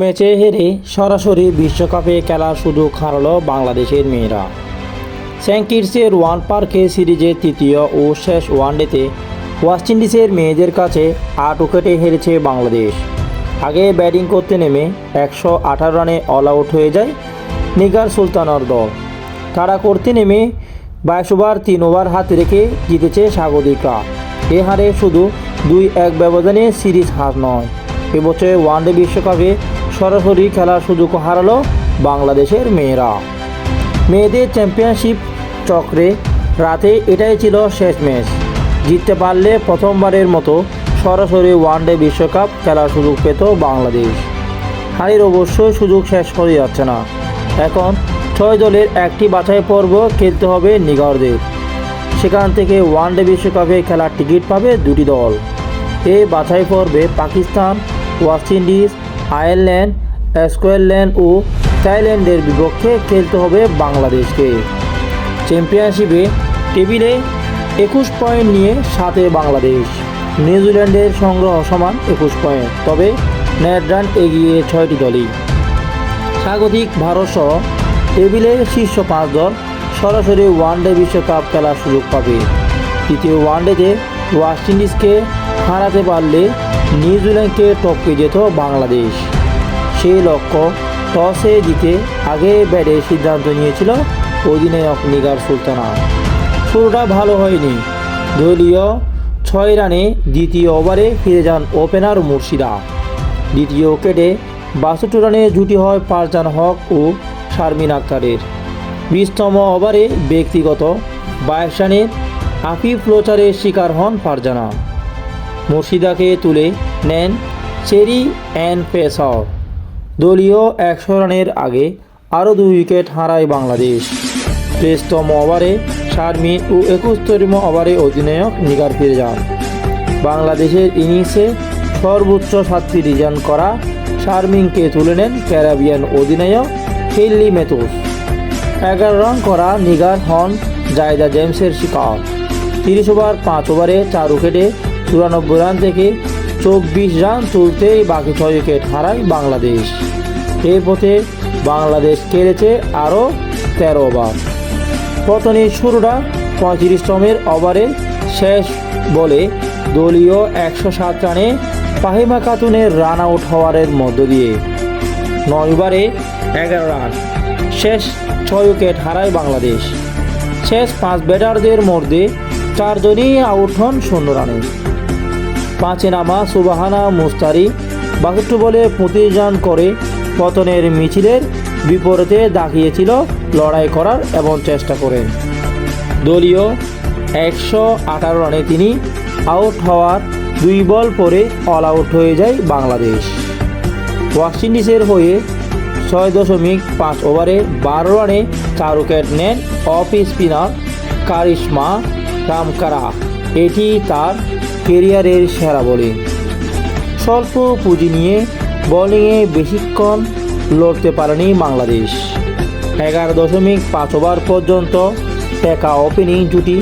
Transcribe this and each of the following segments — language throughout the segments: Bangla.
ম্যাচে হেরে সরাসরি বিশ্বকাপে খেলার সুযোগ হারালো বাংলাদেশের মেয়েরা। স্যাঙ্কিটসের ওয়ান পার্কে সিরিজের তৃতীয় ও শেষ ওয়ানডেতে ওয়েস্ট ইন্ডিজের মেয়েদের কাছে আট উইকেটে হেরেছে বাংলাদেশ। আগে ব্যাটিং করতে নেমে একশো আঠারো রানে অল আউট হয়ে যায় নিগার সুলতানার দল। তারা করতে নেমে বাইশ ওভার, তিন ওভার হাতে রেখে জিতেছে স্বাগতিকরা। এ হারে শুধু দুই এক ব্যবধানে সিরিজ হার নয় এবছর ওয়ানডে বিশ্বকাপে সরাসরি খেলার সুযোগ হারালো বাংলাদেশের মেয়েরা। মেয়েদের চ্যাম্পিয়নশিপ চক্রে রাতে এটাই ছিল শেষ ম্যাচ জিততে পারলে প্রথমবারের মতো সরাসরি ওয়ানডে বিশ্বকাপ খেলার সুযোগ পেত বাংলাদেশ। হারির অবশ্যই সুযোগ শেষ হয়ে যাচ্ছে না। এখন ছয় দলের একটি বাছাই পর্ব খেলতে হবে নিগারদের। সেখান থেকে ওয়ানডে বিশ্বকাপে খেলার টিকিট পাবে দুটি দল। এই বাছাই পর্বে Pakistan West Indies Ireland, Scotland ও থাইল্যান্ডের বিপক্ষে খেলতে হবে বাংলাদেশকে। চ্যাম্পিয়নশিপে টেবিলে একুশ পয়েন্ট নিয়ে সাথে বাংলাদেশ। নিউজিল্যান্ডের সংগ্রহ সমান একুশ পয়েন্ট, তবে নেট এগিয়ে ছয়টি দলই। স্বাগতিক ভারতসহ টেবিলে শীর্ষ পাঁচ দল সরাসরি ওয়ানডে বিশ্বকাপ খেলার সুযোগ পাবে। তৃতীয় ওয়ানডেতে ওয়েস্ট ইন্ডিজকে হারাতে পারলে নিউজিল্যান্ডকে টপকে যেত বাংলাদেশ। সেই লক্ষ্য টসে জিতে আগে ব্যাটে সিদ্ধান্ত নিয়েছিল অধিনায়ক নিগার সুলতানা। শুরুটা ভালো হয়নি। দলীয় ছয় রানে দ্বিতীয় ওভারে ফিরে যান ওপেনার মুর্শিদা। দ্বিতীয় উইকেটে বাষট্টি রানে জুটি হয় পারজান হক ও শারমিন আক্তারের। বিশতম ওভারে ব্যক্তিগত বাইশ রানের আফিফ ফ্লোচারের শিকার হন ফারজানা মুর্শিদাকে তুলে নেন চেরি অ্যান্ড পেসার। দলীয় একশো রানের আগে আরও দুই উইকেট হারায় বাংলাদেশ। তেইশতম ওভারে শারমিন ও একুশতম ওভারে অধিনায়ক নিগার ফিরে যান বাংলাদেশের ইনিংসে সর্বোচ্চ সাতটি রিজার্ন করা শারমিনকে তুলে নেন ক্যারাবিয়ান অধিনায়ক হিল্লি মেথুস এগারো রান করা নিগার হন জায়দা জেমসের শিকার। তিরিশ ওভার পাঁচ ওভারে চার উইকেটে চুরানব্বই রান থেকে চব্বিশ রান তুলতেই বাকি ছয় উইকেট হারায় বাংলাদেশ। এই পথে বাংলাদেশ কেড়েছে আরও তেরো ওভার। পতনে শুরুটা পঁয়ত্রিশতমের ওভারে শেষ বলে দলীয় একশো সাত রানে পাহিমা খাতুনের রান আউট হওয়ারের মধ্য দিয়ে নয় ওভারে এগারো রান, শেষ ছয় উইকেট হারায় বাংলাদেশ। শেষ পাঁচ ব্যাটারদের মধ্যে চারজনই আউট হন শূন্য রানে। পাঁচে নামা সুবাহানা মুস্তারি বলে রান করে পতনের মিছিলের বিপরীতে দাঁড়িয়েছিল লড়াই করার এবং চেষ্টা করেন দলীয় একশো আঠারো রানে তিনি আউট হওয়ার দুই বল পরে অল আউট হয়ে যায় বাংলাদেশ। ওয়েস্ট ইন্ডিজের হয়ে ছয় দশমিক পাঁচ ওভারে বারো রানে চার উইকেট নেন অফ স্পিনার কারিশমা রামকারা। এটি তার কেরিয়ারের সেরা বোলিং। স্বল্প পুঁজি নিয়ে বোলিংয়ে বেশিক্ষণ লড়তে পারেনি বাংলাদেশ। এগারো দশমিক পাঁচ ওভার পর্যন্ত টেকা ওপেনিং জুটি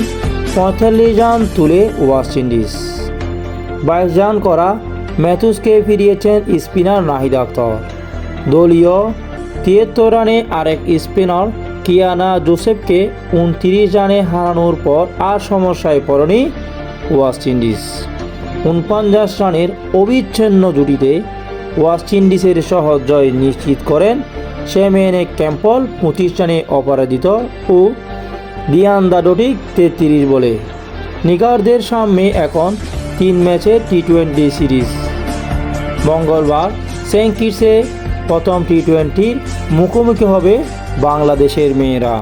পঁয়তাল্লিশ রান তুলে ওয়েস্ট ইন্ডিজ। বাইশ রান করা ম্যাথুসকে ফিরিয়েছেন স্পিনার নাহিদ আক্তার। দলীয় তিয়াত্তর রানে আরেক স্পিনার কিয়ানা জোসেফকে উনত্রিশ রানে হারানোর পর আর সমস্যায় পড়েনি ওয়েস্ট ইন্ডিজ। উনপঞ্চাশ রানের অবিচ্ছিন্ন জুটিতে ওয়েস্ট ইন্ডিজের সহজ জয় নিশ্চিত করেন সেমেনে ক্যাম্পল, পঁচিশ রানে অপরাজিত ও ডিয়ান দাডোটিক তেত্রিশ বলে। নিগারদের সামনে এখন তিন ম্যাচের টি টোয়েন্টি সিরিজ। মঙ্গলবার সেন্ট কিটসে প্রথম টি টোয়েন্টির মুখোমুখি হবে বাংলাদেশের মেয়েরা।